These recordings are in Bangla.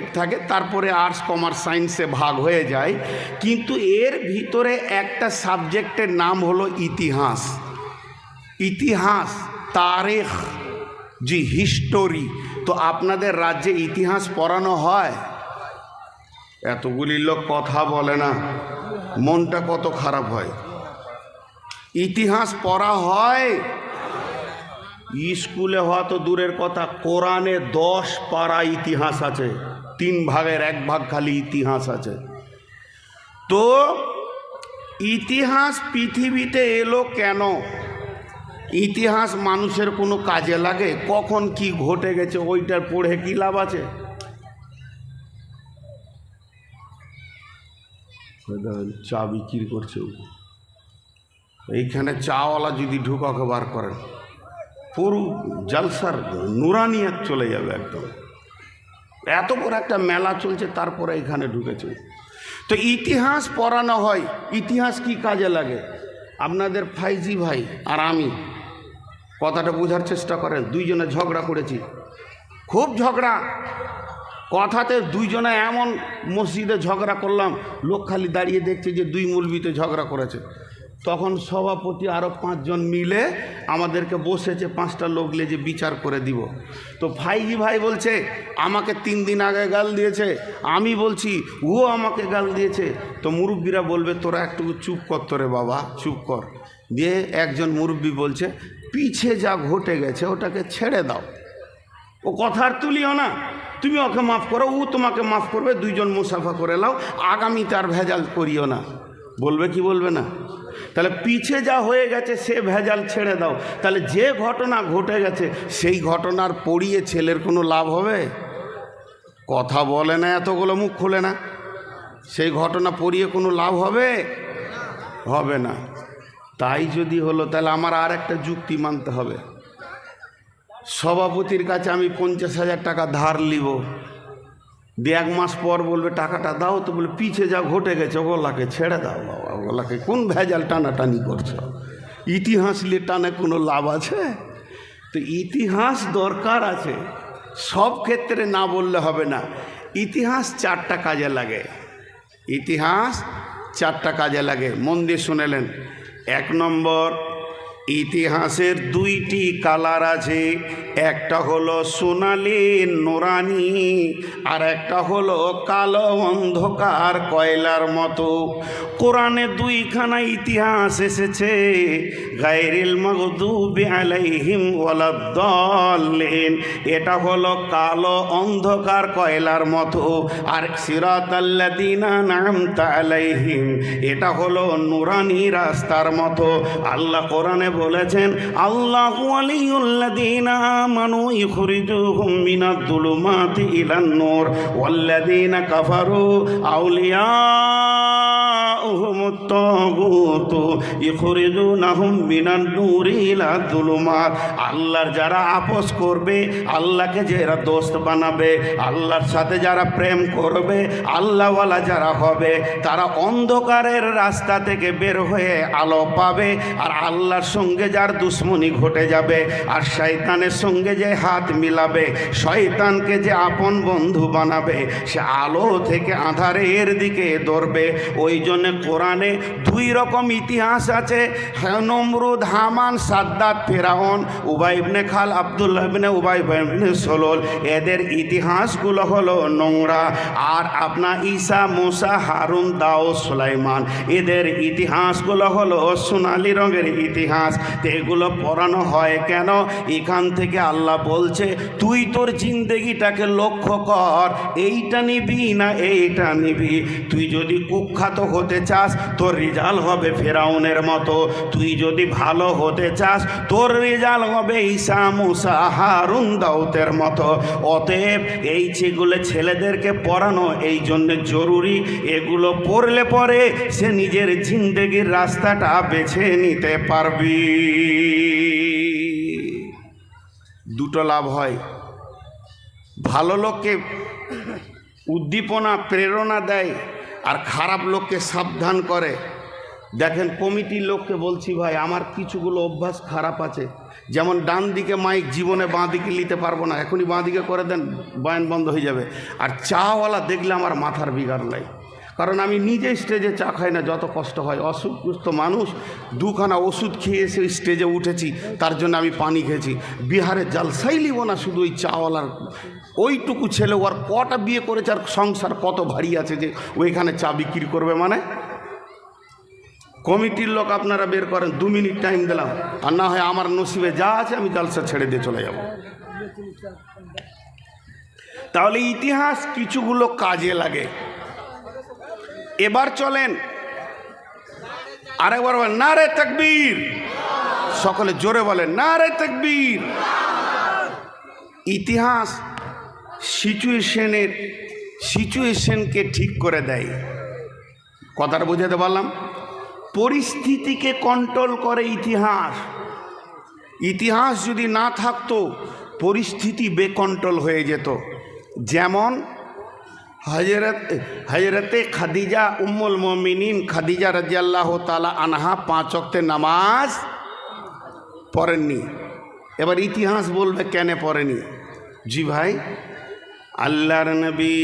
থাকে, তারপরে আর্টস কমার্স সায়েন্সে ভাগ হয়ে যায়। কিন্তু এর ভিতরে একটা সাবজেক্টের নাম হলো ইতিহাস। ইতিহাস, তারিখ জি হিস্টোরি তো আপনাদের রাজ্যে ইতিহাস পড়ানো হয়? এতগুলি লোক কথা বলে না। মনটা কত খারাপ হয়। ইতিহাস পড়া হয়? স্কুলে হওয়া তো দূরের কথা, কোরআনে দশ পারা ইতিহাস আছে। তিন ভাগের এক ভাগ খালি ইতিহাস আছে। তো ইতিহাস পৃথিবীতে এলো কেন? ইতিহাস মানুষের কোনো কাজে লাগে? কখন কি ঘটে গেছে? ওইটার পড়ে কি লাভ আছে? চা বিক্রি করছে। এইখানে চাওয়ালা যদি ঢুকাকে বার করেন, পুরো জালসার নুরানিয়াত চলে যাবে একদম। এত বড় একটা মেলা চলছে, তারপরে এখানে ঢুকেছে। তো ইতিহাস পড়ানো হয়, ইতিহাস কি কাজে লাগে? আপনাদের ফাইজি ভাই আর আমি কথাটা বোঝার চেষ্টা করেন, দুইজনে ঝগড়া করেছি। খুব ঝগড়া। কথাতে দুইজনে এমন মসজিদে ঝগড়া করলাম, লোক খালি দাঁড়িয়ে দেখছে যে দুই মুলবিতে ঝগড়া করেছে। তখন সভাপতি আরও পাঁচজন মিলে আমাদেরকে বসেছে, পাঁচটা লোক নিয়ে যে বিচার করে দিব। তো ভাইজি ভাই বলছে, আমাকে তিন দিন আগে গাল দিয়েছে। আমি বলছি, ও আমাকে গাল দিয়েছে। তো মুরব্বীরা বলবে, তোরা একটু চুপ কর তোরে বাবা, চুপ কর। দিয়ে একজন মুরব্বী বলছে, পিছে যা ঘটে গেছে, ওটাকে ছেড়ে দাও। ও কথা আর তুলিও না। তুমি ওকে মাফ করো, ও তোমাকে মাফ করবে, দুইজন মুসাফা করে লাও আগামী তার ভেজাল করিও না। বলবে কি বলবে না? তাহলে পিছে যা হয়ে গেছে, সে ভেজাল ছেড়ে দাও। তাহলে যে ঘটনা ঘটে গেছে, সেই ঘটনার পড়িয়ে ছেলের কোনো লাভ হবে? কথা বলে না, এতগুলো মুখ খোলে না। সেই ঘটনা পড়িয়ে কোনো লাভ হবে? হবে না। তাই যদি হলো, তাহলে আমার আর একটা যুক্তি মানতে হবে। সভাপতির কাছে আমি পঞ্চাশ হাজার টাকা ধার নিব দিয়ে এক মাস পর বলবে, টাকাটা দাও। তো বলে, পিছে যা ঘটে গেছে, ওগুলাকে ছেড়ে দাও বাবা। ওগুলাকে কোন ভেজাল টানাটানি করছ? ইতিহাস নিয়ে টানে কোনো লাভ আছে? তো ইতিহাস দরকার আছে। সব ক্ষেত্রে না বললে হবে না। ইতিহাস চারটা কাজে লাগে। ইতিহাস চারটা কাজে লাগে। মন দিয়ে শুনেলেন এক নম্বর ইতিহাসের দুইটি কালার আছে। একটা হলো সোনালি নোরানি, আর একটা হলো কালো অন্ধকার কয়লার মতো। কোরআনে দুইখানা ইতিহাস এসেছে গাইরিল মগদুবি আলাইহিম ওয়ালাদ্দাল্লিন। এটা হলো কালো অন্ধকার কয়লার মতো, আর সিরাতাল্লাযিনা নামতা আলাইহিম, এটা হলো নুরানি রাস্তার মতো। আল্লাহ কোরআনে বলেছেন আল্লাহ আলিউল্লাদিনা মানু ইখরিজুহুম মিনাদ দুলুমাতি ইলান নূর ওয়াল্লাযিনা কাফারু আউলিয়া আল্লাহর যারা আপোষ করবে, আল্লাহকে যারা দোস্ত বানাবে, আল্লাহর সাথে যারা প্রেম করবে, আল্লাহওয়ালা যারা হবে, তারা অন্ধকারের রাস্তা থেকে বের হয়ে আলো পাবে, আর আল্লাহর সঙ্গে যার দুশ্মনী ঘটে যাবে, আর শয়তানের সঙ্গে যে হাত মিলাবে, শয়তানকে যে আপন বন্ধু বানাবে, সে আলো থেকে আধারের দিকে দৌড়বে ওই জন্য কোরআনে দুই রকম ইতিহাস আছে। হ্যাঁ, নমরুদ হামান সাদ্দাত ফেরাউন উবাই ইবনে খাল আবদুল্লাহ ইবনে উবাই ইবনে সলোল। এদের ইতিহাসগুলো হলো নোংরা। আর আপনার ঈসা মুসা হারুন দাও সুলাইমান। এদের ইতিহাসগুলো হলো সোনালি রঙের ইতিহাস। এগুলো পড়ানো হয় কেন? এখান থেকে আল্লাহ বলছে তুই তোর জিন্দেগিটাকে লক্ষ্য কর। এইটা নিবি না এইটা নিবি। তুই যদি কুখ্যাত হতে চাস, তোর রেজাল্ট হবে ফেরাউনের মতো। তুই যদি ভালো হতে চাস, তোর রেজাল্ট হবে ঈসা, মুসা, হারুন দাউতের মতো। অতএব এই যেগুলো ছেলেদেরকে পড়ানো, এই জন্য জরুরি, এগুলো পড়লে পরে সে নিজের জিন্দেগির রাস্তাটা বেছে নিতে পারবি। দুটো লাভ হয়। ভালো লোককে উদ্দীপনা, প্রেরণা দেয়। আর খারাপ লোককে সাবধান করে। দেখেন কমিটির লোককে বলছি ভাই, আমার কিছুগুলো অভ্যাস খারাপ আছে। যেমন ডান দিকে মাইক জীবনে বাঁ দিকে নিতে পারব না, এখনই বাঁ দিকে করে দেন, বয়ান বন্ধ হয়ে যাবে। আর চাওয়ালা দেখলে আমার মাথার বিগার নাই কারণ আমি নিজে স্টেজে চা খাই না, যত কষ্ট হয়। অসুস্থ মানুষ, দুখানা ওষুধ খেয়ে এসে স্টেজে উঠেছি, তার জন্য আমি পানি খেয়েছি। বিহারে জালসাই লিব না শুধু ওই চাওয়ালার, ওইটুকু ছেলে ওর কটা বিয়ে করেছে আর সংসার কত ভারী আছে যে ওইখানে চা বিক্রি করবে মানে? কমিটির লোক আপনারা বের করেন, দু মিনিট টাইম দিলাম। আর না হয় আমার নসিবে যা আছে আমি জালসা ছেড়ে দিয়ে চলে যাব। তাহলে ইতিহাস কিছুগুলো কাজে লাগে। এবার চলেন। আরেকবার বলেন না রে তকবীর। সকলে জোরে বলেন না রে তকবীর। ইতিহাস সিচুয়েশনের সিচুয়েশনকে ঠিক করে দেয়। কথাটা বোঝাতে পারলাম? পরিস্থিতিকে কন্ট্রোল করে ইতিহাস। ইতিহাস যদি না থাকতো, পরিস্থিতি বেকন্ট্রোল হয়ে যেত। যেমন হজরত হজরতে খাদিজা উম্মুল মমিনিন, খাদিজা রাজিয়াল্লাহ তালা আনহা পাঁচ অক্তে নামাজ পড়েননি। এবার ইতিহাস বলবে কেন পড়েনি? জি ভাই, আল্লাহর নবী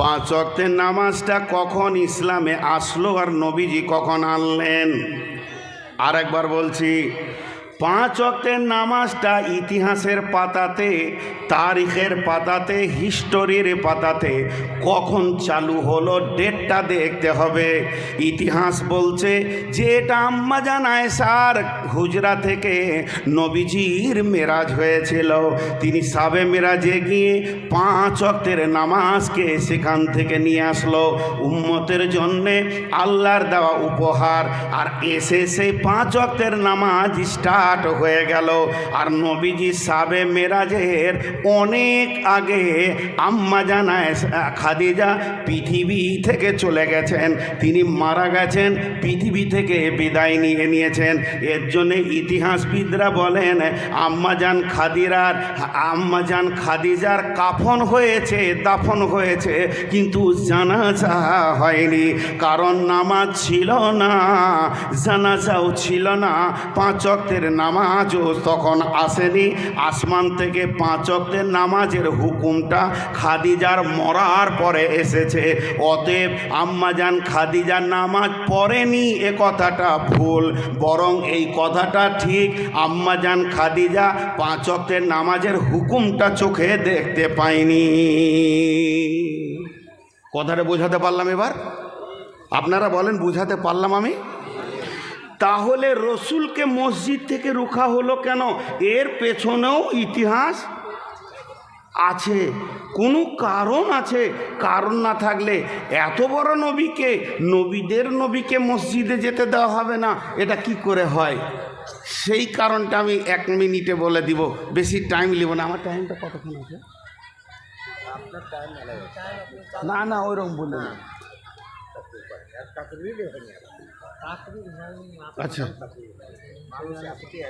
পাঁচ অক্তের নামাজটা কখন ইসলামে আসলো আর নবীজি কখন আনলেন? আর একবার বলছি পাঁচ অক্তের নামাজটা ইতিহাসের পাতাতে, তারিখের পাতাতে, হিস্টোরির পাতাতে কখন চালু হলো ডেটটা দেখতে হবে। ইতিহাস বলছে যে এটা আম্মা জানায় সার হুজরা থেকে নবীজির মেরাজ হয়েছিল। তিনি সাবে মেরাজে গিয়ে পাঁচ অক্তের নামাজকে সেখান থেকে নিয়ে আসলো। উম্মতের জন্যে আল্লাহর দেওয়া উপহার। আর এসে সেই পাঁচ অক্তের নামাজ স্টার্ট হয়ে গেল। আর নবীজি সাবে মেরাজের অনেক আগে আম্মা জানায়, খাদিজা পৃথিবী থেকে চলে গেছেন। তিনি মারা গেছেন, পৃথিবী থেকে বিদায় নিয়ে নিয়েছেন। এর জন্যে ইতিহাসবিদরা বলেন আম্মাজান খাদিরার আম্মাজান খাদিজার কাফন হয়েছে, দাফন হয়েছে, কিন্তু জানাজা হয়নি। কারণ নামাজ ছিল না, জানাজাও ছিল না। পাঁচ অক্তের নামাজও তখন আসেনি। আসমান থেকে পাঁচ অক্তের নামাজের হুকুমটা খাদিজার মরার পরে এসেছে। অতএব আম্মাজান খাদিজার নামাজ পড়েনি, এ কথাটা ভুল। বরং এই কথাটা ঠিক আম্মাজান খাদিজা পাঁচ অক্তের নামাজের হুকুমটা চোখে দেখতে পায়নি। কথাটা বোঝাতে পারলাম এবার? আপনারা বলেন, বুঝাতে পারলাম আমি? তাহলে রসুলকে মসজিদ থেকে রুখা হলো কেন? এর পেছনেও ইতিহাস আছে, কোনো কারণ আছে, কারণ না থাকলে এত বড় নবীকে, নবীদের নবীকে মসজিদে যেতে দেওয়া হবে না, এটা কি করে হয়? সেই কারণটা আমি এক মিনিটে বলে দিব, বেশি টাইম নিব না। আমার টাইমটা কতক্ষণ আছে? না না, ওইরকম বলে না আচ্ছা।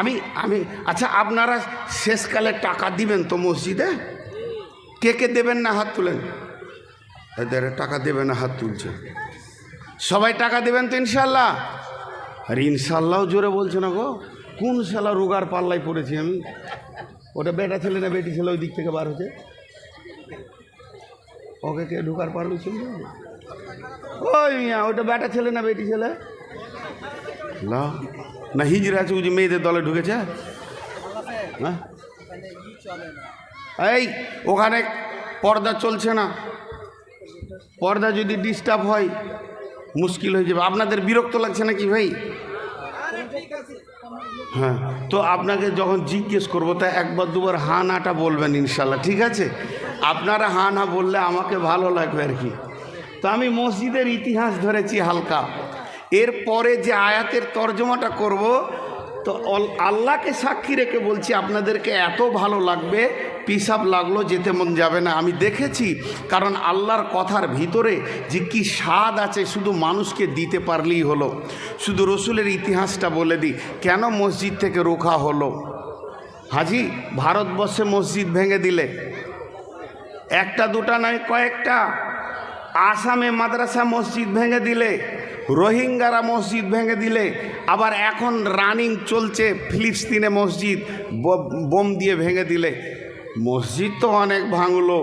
আমি আমি আচ্ছা আপনারা শেষকালে টাকা দিবেন তো মসজিদে? কে কে দেবেন না হাত তুলেন? এদের টাকা দেবে না হাত তুলছে। সবাই টাকা দেবেন তো ইনশাল্লাহ আর ইনশাল্লাহও জোরে বলছে না গো। কোন শালা রোগার পাল্লায় পড়েছি আমি? ওটা বেটা ছেলে না বেটি ছেলে ওই দিক থেকে বার হচ্ছে? ওকে কে ঢুকার পার হয়েছিল ওই মিয়া, ওটা বেটা ছেলে না বেটি ছেলে? না না হিজড়া আছে যে মেয়েদের দলে ঢুকেছে হ্যাঁ এই ওখানে পর্দা চলছে না পর্দা যদি ডিস্টার্ব হয় মুশকিল হয়ে যাবে আপনাদের বিরক্ত লাগছে নাকি ভাই হ্যাঁ তো আপনাকে যখন জিজ্ঞেস করব তা একবার দুবার হা নাটা বলবেন ইনশাল্লাহ ঠিক আছে আপনারা হা না বললে আমাকে ভালো লাগবে আর কি তো আমি মসজিদের ইতিহাস ধরেছি হালকা এরপরে যে আয়াতের তর্জমাটা করব, তো আল্লাহকে সাক্ষী রেখে বলছি, আপনাদেরকে এত ভালো লাগবে পিসাব লাগল, যেতে মন যাবে না। আমি দেখেছি, কারণ আল্লাহর কথার ভিতরে যে কি স্বাদ আছে, শুধু মানুষকে দিতে পারলেই হলো। শুধু রসুলের ইতিহাসটা বলে দিই, কেন মসজিদ থেকে রোখা হলো? হাজি, ভারতবর্ষে মসজিদ ভেঙে দিলে। একটা দুটা নয়, কয়েকটা। আসামে মাদ্রাসা মসজিদ ভেঙে দিলে। রোহিঙ্গারা মসজিদ ভেঙে দিলে, আবার এখন রানিং চলছে ফিলিস্তিনে মসজিদ বোম দিয়ে ভেঙে দিলে। মসজিদ তো অনেক ভাঙলো,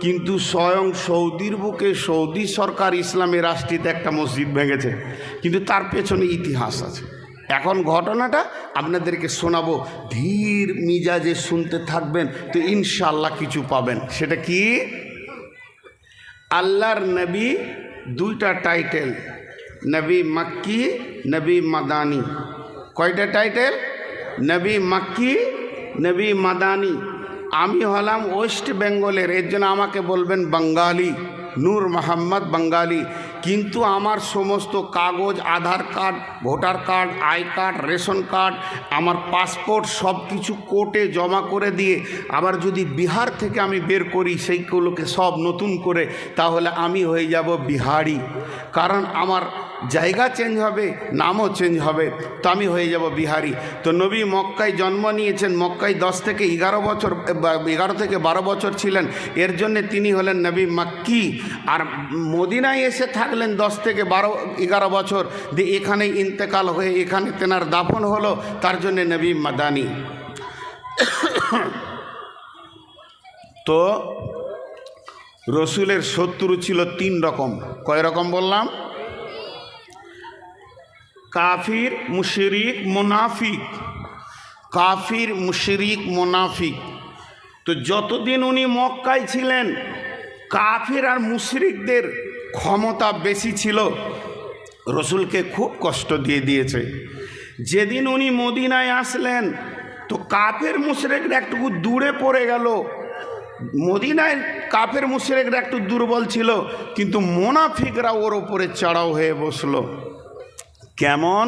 কিন্তু স্বয়ং সৌদির বুকে সৌদি সরকার ইসলামী রাষ্ট্রীতে একটা মসজিদ ভেঙেছে। কিন্তু তার পেছনে ইতিহাস আছে। এখন ঘটনাটা আপনাদেরকে শোনাবো। ধীর মিজাজে শুনতে থাকবেন, তো ইনশাল্লাহ কিছু পাবেন। সেটা কি? আল্লাহর নবী দুইটা টাইটেল নবী মাক্কি, নবী মাদানি। কয়টা টাইটেল? নবী মাক্কি, নবী মাদানি। আমি হলাম ওয়েস্ট বেঙ্গলের, এর জন্য আমাকে বলবেন বাঙ্গালি নূর মোহাম্মদ বাঙ্গালি কিন্তু আমার সমস্ত কাগজ, Aadhaar card, voter card, I card, ration card, আমার পাসপোর্ট সব কিছু কোর্টে জমা করে দিয়ে আবার যদি বিহার থেকে আমি বের করি, সেইগুলোকে সব নতুন করে, তাহলে আমি হয়ে যাব বিহারি। কারণ আমার জায়গা চেঞ্জ হবে, নামও চেঞ্জ হবে। তো আমি হয়ে যাব বিহারি। তো নবী মক্কায় জন্ম নিয়েছেন, মক্কায় দশ থেকে এগারো বছর এগারো থেকে বারো বছর ছিলেন। এর জন্যে তিনি হলেন নবী মাক্কি। আর মদিনায় এসে থাকলেন দশ থেকে বারো, এগারো বছর। দিয়ে এখানে ইন্তেকাল হয়ে, এখানে তেনার দাফন হলো, তার জন্যে নবী মাদানি। তো রসুলের শত্রু ছিল তিন রকম। কয় রকম বললাম? কাফির, মুশরিক, মুনাফিক। কাফির, মুশরিক, মুনাফিক। তো যতদিন উনি মক্কায় ছিলেন, কাফির আর মুশরিকদের ক্ষমতা বেশি ছিল। রসুলকে খুব কষ্ট দিয়ে দিয়েছে। যেদিন উনি মদিনায় আসলেন, তো কাফের মুশরেকরা একটু দূরে পড়ে গেল। মদিনায় কাফের মুশরেকরা একটু দুর্বল ছিল, কিন্তু মোনাফিকরা ওর ওপরে চড়াও হয়ে বসল। কেমন?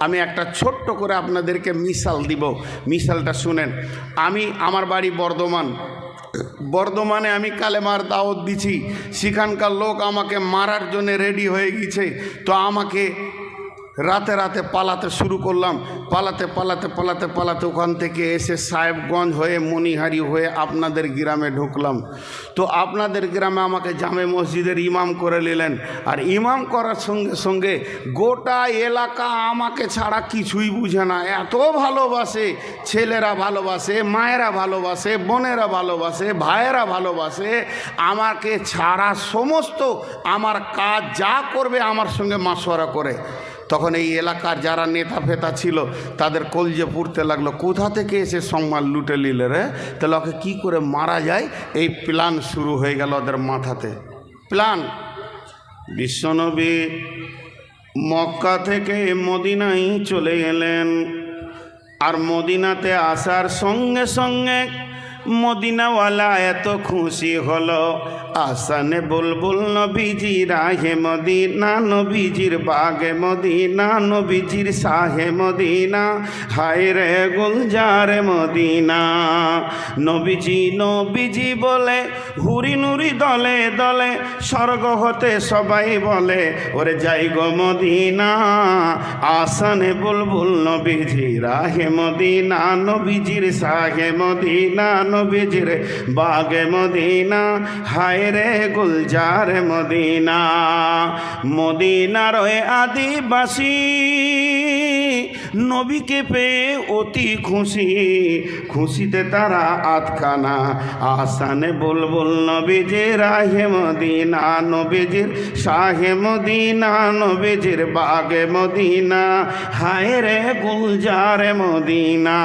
আমি একটা ছোট্ট করে আপনাদেরকে মিশাল দিব। মিশালটা শুনেন, আমি আমার বাড়ি বর্ধমান। বর্ধমানে আমি কালেমার দাওয়াত দিছি। সেখানকার লোক আমাকে মারার জন্য রেডি হয়ে গেছে। তো আমাকে রাতে রাতে পালাতে শুরু করলাম। পালাতে পালাতে পালাতে পালাতে ওখান থেকে এসে সাহেবগঞ্জ হয়ে মণিহারি হয়ে আপনাদের গ্রামে ঢুকলাম। তো আপনাদের গ্রামে আমাকে জামে মসজিদের ইমাম করে নিলেন। আর ইমাম করার সঙ্গে সঙ্গে গোটা এলাকা আমাকে ছাড়া কিছুই বুঝে না। এত ভালোবাসে, ছেলেরা ভালোবাসে, মায়েরা ভালোবাসে, বোনেরা ভালোবাসে, ভাইয়েরা ভালোবাসে, আমাকে ছাড়া সমস্ত আমার কাজ যা করবে আমার সঙ্গে মাসোয়ারা করে। তখন এই এলাকার যারা নেতা ফেতা ছিল, তাদের কলজে পুড়তে লাগল। কোথা থেকে এসে সম্মান লুটে নিলে রে? তাহলে ওকে কী করে মারা যায়? এই প্ল্যান শুরু হয়ে গেল ওদের মাথাতে। প্ল্যান? বিশ্বনবী মক্কা থেকে মদিনায় চলে গেলেন। আর মদিনাতে আসার সঙ্গে সঙ্গে মদিনাওয়ালা এত খুশি হলো। আসানে বুলবুল নবীজি, রাহে মদিনা, নবীজির বাগে মদিনা, নবীজির সাহে মদিনা, হায় রে গুলজারে মদিনা। নবীজি নবীজি বলে, হুরি নুরি দলে দলে স্বর্গ হতে সবাই বলে, ওরে যাই গো মদিনা। আসানে বুলবুল নবীজি, রাহে মদিনা, নবীজির সাহে মদিনা নবীজির বাগে মদিনা। হায় রে গুলজার মদিনা। মদিনা রয়ে আদিবাসী নবীকে পেয়ে অতি খুশি। খুশিতে তারা আতখানা আসানে বুলবুল নবীজির রাহে মদিনা, নবীজির শাহে মদিনা, নবীজির বাগে মদিনা, হায় রে গুলজারে মদিনা।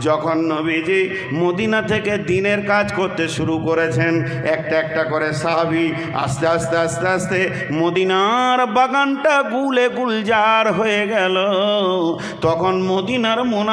যখন নবীজি মদিনা থেকে দিনের কাজ করতে শুরু করেছেন, একটা একটা করে সাহাবি আস্তে আস্তে আস্তে আস্তে মদিনার বাগানটা গুলে গুলজার হয়ে গেল। তখন মদিনার মোনা